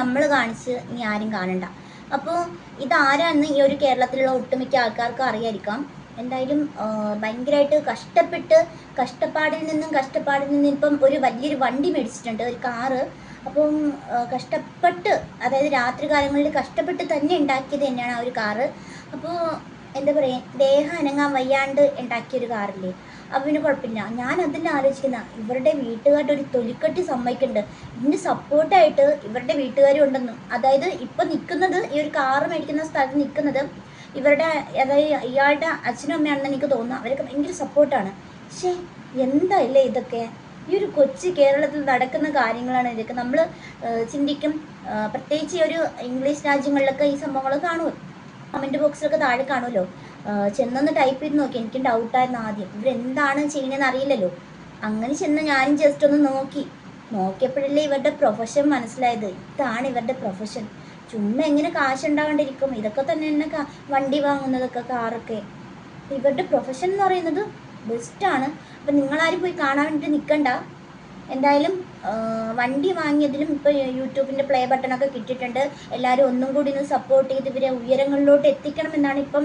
നമ്മൾ കാണിച്ച് ഇനി ആരും കാണണ്ട. അപ്പോൾ ഇതാരാന്ന് ഈ ഒരു കേരളത്തിലുള്ള ഒട്ടുമിക്ക ആൾക്കാർക്കും അറിയായിരിക്കാം. എന്തായാലും ഭയങ്കരമായിട്ട് കഷ്ടപ്പെട്ട് കഷ്ടപ്പാടിൽ നിന്നും കഷ്ടപ്പാടിൽ നിന്നും ഇപ്പം ഒരു വലിയൊരു വണ്ടി മേടിച്ചിട്ടുണ്ട് ഒരു കാറ്. അപ്പം കഷ്ടപ്പെട്ട് അതായത് രാത്രി കാലങ്ങളിൽ കഷ്ടപ്പെട്ട് തന്നെ ഉണ്ടാക്കിയത് തന്നെയാണ് ആ ഒരു കാറ്. അപ്പോൾ എന്താ പറയുക ദേഹം അനങ്ങാൻ വയ്യാണ്ട് ഉണ്ടാക്കിയൊരു കാറില്ലേ? അപ്പം പിന്നെ കുഴപ്പമില്ല. ഞാൻ അതിനെ ആലോചിക്കുന്ന. ഇവരുടെ വീട്ടുകാരുടെ ഒരു തൊലിക്കെട്ടി സമ്മതിക്കുന്നുണ്ട്. ഇതിന് സപ്പോർട്ടായിട്ട് ഇവരുടെ വീട്ടുകാരും ഉണ്ടെന്ന്. അതായത് ഇപ്പം നിൽക്കുന്നത് ഈ ഒരു കാറ് മേടിക്കുന്ന സ്ഥലത്ത് നിൽക്കുന്നത് ഇവരുടെ അതായത് ഇയാളുടെ അച്ഛനും അമ്മയാണെന്ന് എനിക്ക് തോന്നുന്നു. അവരൊക്കെ ഭയങ്കര സപ്പോർട്ടാണ് പക്ഷേ എന്തല്ലേ ഇതൊക്കെ? ഈ ഒരു കൊച്ചു കേരളത്തിൽ നടക്കുന്ന കാര്യങ്ങളാണ് ഇതൊക്കെ. നമ്മൾ ചിന്തിക്കും. പ്രത്യേകിച്ച് ഈ ഒരു ഇംഗ്ലീഷ് രാജ്യങ്ങളിലൊക്കെ ഈ സംഭവങ്ങൾ കാണുമോ കമന്റ് ബോക്സിലൊക്കെ താഴെ കാണുമല്ലോ. ചെന്നൊന്ന് ടൈപ്പ് ചെയ്ത് നോക്കി. എനിക്ക് ഡൗട്ടായിരുന്നു ആദ്യം. ഇവരെന്താണ് ചെയ്യുന്നതെന്ന് അറിയില്ലല്ലോ. അങ്ങനെ ചെന്ന് ഞാനും ജസ്റ്റ് ഒന്ന് നോക്കി. നോക്കിയപ്പോഴല്ലേ ഇവരുടെ പ്രൊഫഷൻ മനസ്സിലായത്. ഇതാണ് ഇവരുടെ പ്രൊഫഷൻ ചുമ്മാ എങ്ങനെ കാശ് ഉണ്ടാവാണ്ടിരിക്കും. ഇതൊക്കെ തന്നെ എന്നെ വണ്ടി വാങ്ങുന്നതൊക്കെ കാറൊക്കെ. ഇവരുടെ പ്രൊഫഷൻ എന്ന് പറയുന്നത് ബെസ്റ്റാണ് അപ്പം നിങ്ങളാരും പോയി കാണാൻ വേണ്ടിയിട്ട് നിൽക്കണ്ട എന്തായാലും വണ്ടി വാങ്ങിയതിലും ഇപ്പോൾ യൂട്യൂബിന്റെ പ്ലേ ബട്ടണൊക്കെ കിട്ടിയിട്ടുണ്ട്. എല്ലാവരും ഒന്നും കൂടി ഒന്ന് സപ്പോർട്ട് ചെയ്ത് ഇവരെ ഉയരങ്ങളിലോട്ട് എത്തിക്കണം എന്നാണ് ഇപ്പം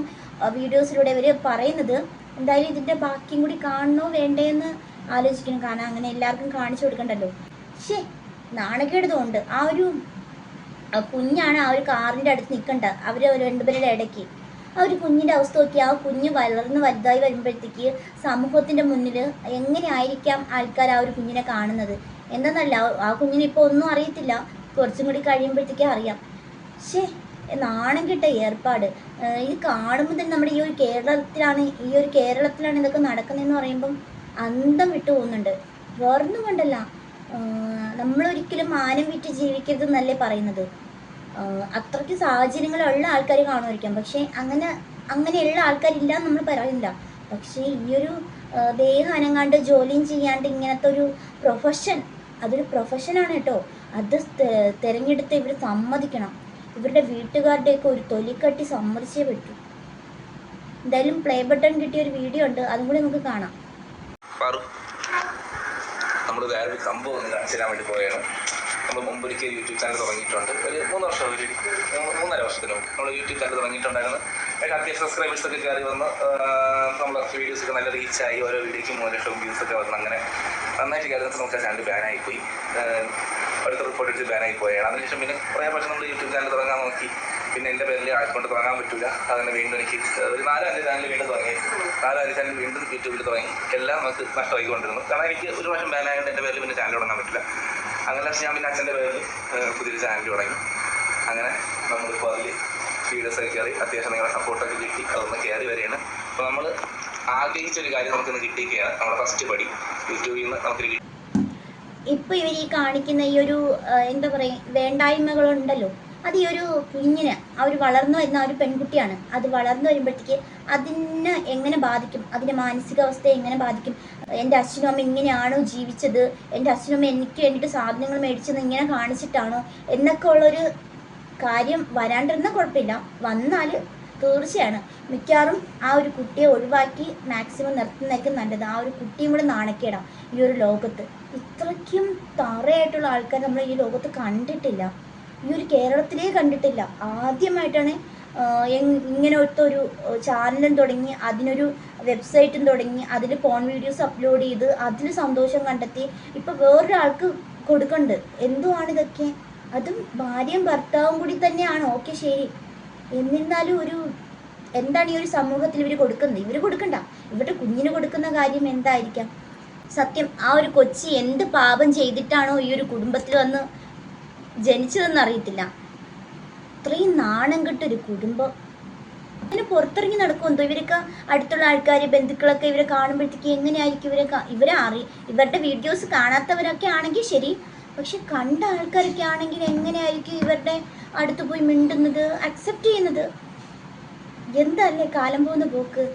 വീഡിയോസിലൂടെ ഇവർ പറയുന്നത്. എന്തായാലും ഇതിന്റെ ബാക്കിയും കൂടി കാണണോ വേണ്ടേന്ന് ആലോചിക്കണം കാരണം അങ്ങനെ എല്ലാവർക്കും കാണിച്ചു കൊടുക്കണ്ടല്ലോ. ശേ നാണക്കേട് തോന്നുന്നുണ്ട് ആ ഒരു കുഞ്ഞാണ് ആ ഒരു കാറിന്റെ അടുത്ത് നിൽക്കണ്ട അവർ രണ്ടുപേരുടെ ഇടയ്ക്ക്. ആ ഒരു കുഞ്ഞിന്റെ അവസ്ഥ നോക്കി ആ കുഞ്ഞ് വളർന്ന് വലുതായി വരുമ്പോഴത്തേക്ക് സമൂഹത്തിന്റെ മുന്നിൽ എങ്ങനെയായിരിക്കാം ആൾക്കാർ ആ ഒരു കുഞ്ഞിനെ കാണുന്നത്? എന്തെന്നല്ല ആ കുഞ്ഞിന് ഇപ്പോൾ ഒന്നും അറിയത്തില്ല. കുറച്ചും കൂടി കഴിയുമ്പോഴത്തേക്കും അറിയാം. ശേ നാണം കിട്ട ഏർപ്പാട് ഇത് കാണുമ്പോൾ തന്നെ നമ്മുടെ ഈ ഒരു കേരളത്തിലാണ് ഈ ഒരു കേരളത്തിലാണ് ഇതൊക്കെ നടക്കുന്നതെന്ന് പറയുമ്പം അന്തം വിട്ടു പോകുന്നുണ്ട്. വേറൊന്നും കൊണ്ടല്ല. നമ്മളൊരിക്കലും മാനം വിറ്റ് ജീവിക്കരുത് എന്നല്ലേ പറയുന്നത്. അത്രയ്ക്ക് സാഹചര്യങ്ങളുള്ള ആൾക്കാർ കാണുമായിരിക്കാം. പക്ഷേ അങ്ങനെ അങ്ങനെയുള്ള ആൾക്കാരില്ല എന്ന് നമ്മൾ പറയുന്നില്ല പക്ഷേ ഈ ഒരു ആഹ് ദേഹം അനങ്ങാണ്ട് ജോലിയും ചെയ്യാണ്ട് ഇങ്ങനത്തെ ഒരു പ്രൊഫഷൻ അതൊരു പ്രൊഫഷനാണ് കേട്ടോ. അത് തിരഞ്ഞെടുത്ത് ഇവർ സമ്മതിക്കണം. ഇവരുടെ വീട്ടുകാരുടെയൊക്കെ ഒരു തൊലിക്കട്ടി സമ്മതിച്ചേ പറ്റൂ. എന്തായാലും പ്ലേ ബട്ടൺ കിട്ടിയ ഒരു വീഡിയോ ഉണ്ട്. അതും കൂടി നമുക്ക് കാണാം. നമ്മൾ സംഭവം ഒന്ന് കാണിച്ചു തരാൻ വേണ്ടി പോയാണ് നമ്മൾ മുമ്പൊരിക്കൽ യൂട്യൂബ് ചാനൽ തുടങ്ങിയിട്ടുണ്ട്. ഒരു മൂന്ന് നമ്മൾ യൂട്യൂബ് ചാനൽ തുടങ്ങിയിട്ടുണ്ടായിരുന്നു. അതിന് അത്യാവശ്യം സബ്സ്ക്രൈബേഴ്സ് ഒക്കെ കയറി വന്ന് നമ്മൾ വീഡിയോസ് ഒക്കെ നല്ല റീച്ചായി ഓരോ വീഡിയോയ്ക്കും ഓരോ ലക്ഷം വ്യൂസ് ഒക്കെ വന്ന് അങ്ങനെ നന്നായിട്ട് കയറി നമുക്ക് ആ ചാനൽ ബാനായി പോയി. ഓരോരുത്തർ റിപ്പോർട്ട് എടുത്ത് ബാനായി പോയാണ്. അതിനുശേഷം പിന്നെ കുറേ പക്ഷേ നമ്മൾ യൂട്യൂബ് ചാനൽ തുടങ്ങാൻ നോക്കി. പിന്നെ എന്റെ പേരിൽ ആയിക്കൊണ്ട് തുടങ്ങാൻ പറ്റില്ല അങ്ങനെ വീണ്ടും എനിക്ക് ഒരു നാലോ അഞ്ച് ചാനൽ വീണ്ടും തുടങ്ങി. നാലോ അഞ്ച് ചാനൽ വീണ്ടും യൂട്യൂബിൽ തുടങ്ങി. എല്ലാം നമുക്ക് നഷ്ടമായിക്കൊണ്ടിരുന്നു. കാരണം എനിക്ക് ഒരു വർഷം ബാനായതുകൊണ്ട് എന്റെ പേരിൽ പിന്നെ ചാനൽ തുടങ്ങാൻ പറ്റില്ല. അങ്ങനെ ഞാൻ പിന്നെ അച്ഛന്റെ പേരിൽ പുതിയൊരു ചാനൽ തുടങ്ങി. അങ്ങനെ നമ്മളിപ്പോൾ അതിൽ വീഡിയോസ് ഒക്കെ കയറി അത്യാവശ്യം നിങ്ങളുടെ സപ്പോർട്ടൊക്കെ കിട്ടി. അതൊന്ന് കയറി വരികയാണ്. അപ്പോൾ നമ്മൾ ആഗ്രഹിച്ചൊരു കാര്യം നമുക്കിന്ന് കിട്ടിയിരിക്കുകയാണ്. നമ്മുടെ ഫസ്റ്റ് പടി. യൂട്യൂബിൽ നിന്ന് നമുക്ക് കിട്ടി. ഇപ്പൊ ഇവർ ഈ കാണിക്കുന്ന ഈ ഒരു എന്താ പറയുക വേണ്ടായ്മകളുണ്ടല്ലോ. അത് ഈ ഒരു കുഞ്ഞിന് ആ ഒരു വളർന്നു വരുന്ന ആ ഒരു പെൺകുട്ടിയാണ്. അത് വളർന്നു വരുമ്പോഴത്തേക്ക് അതിനെ എങ്ങനെ ബാധിക്കും? അതിന്റെ മാനസികാവസ്ഥയെ എങ്ങനെ ബാധിക്കും? എന്റെ അച്ഛനും അമ്മ ഇങ്ങനെയാണോ ജീവിച്ചത്? എന്റെ അച്ഛനും അമ്മ എനിക്ക് വേണ്ടിയിട്ട് സാധനങ്ങൾ മേടിച്ചത് ഇങ്ങനെ കാണിച്ചിട്ടാണോ? എന്നൊക്കെ ഉള്ളൊരു കാര്യം വരാണ്ടിരുന്ന കുഴപ്പമില്ല. വന്നാൽ തീർച്ചയാണ്. മിക്കവാറും ആ ഒരു കുട്ടിയെ ഒഴിവാക്കി മാക്സിമം നിർത്തുന്നതായിരിക്കും നല്ലത്. ആ ഒരു കുട്ടിയും കൂടെ നാണക്കേടാം ഈ ഒരു ലോകത്ത്. ഇത്രയ്ക്കും തറയായിട്ടുള്ള ആൾക്കാർ നമ്മൾ ഈ ലോകത്ത് കണ്ടിട്ടില്ല. ഈ ഒരു കേരളത്തിലേ കണ്ടിട്ടില്ല. ആദ്യമായിട്ടാണ് ഇങ്ങനെ ഒരു ചാനലും തുടങ്ങി അതിനൊരു വെബ്സൈറ്റും തുടങ്ങി അതിൽ ഫോൺ വീഡിയോസ് അപ്ലോഡ് ചെയ്ത് അതിൽ സന്തോഷം കണ്ടെത്തി ഇപ്പം വേറൊരാൾക്ക് കൊടുക്കുന്നുണ്ട് എന്തുവാണ് ഇതൊക്കെ അതും ഭാര്യയും ഭർത്താവും കൂടി തന്നെയാണ്? ഓക്കെ ശരി. എന്നിരുന്നാലും ഒരു എന്താണ് ഈ ഒരു സമൂഹത്തിൽ ഇവർ കൊടുക്കുന്നത്? ഇവർ കൊടുക്കണ്ട. ഇവരുടെ കുഞ്ഞിന് കൊടുക്കുന്ന കാര്യം എന്തായിരിക്കാം? സത്യം ആ ഒരു കൊച്ചി എന്ത് പാപം ചെയ്തിട്ടാണോ ഈ ഒരു കുടുംബത്തിൽ വന്ന് ജനിച്ചതെന്ന് അറിയത്തില്ല. ഇത്രയും നാണം കെട്ടൊരു കുടുംബം. അതിന് പുറത്തിറങ്ങി നടക്കുമെന്തോ ഇവരൊക്കെ അടുത്തുള്ള ആൾക്കാർ ബന്ധുക്കളൊക്കെ ഇവരെ കാണുമ്പോഴത്തേക്ക് എങ്ങനെയായിരിക്കും ഇവരെ ഇവരെ അറി ഇവരുടെ വീഡിയോസ് കാണാത്തവരൊക്കെ ആണെങ്കിൽ ശരി. പക്ഷെ കണ്ട ആൾക്കാരൊക്കെ ആണെങ്കിൽ എങ്ങനെയായിരിക്കും ഇവരുടെ അടുത്ത് പോയി മിണ്ടുന്നത് അക്സെപ്റ്റ് ചെയ്യുന്നത്? എന്തല്ലേ കാലം പോകുന്ന പോക്ക്?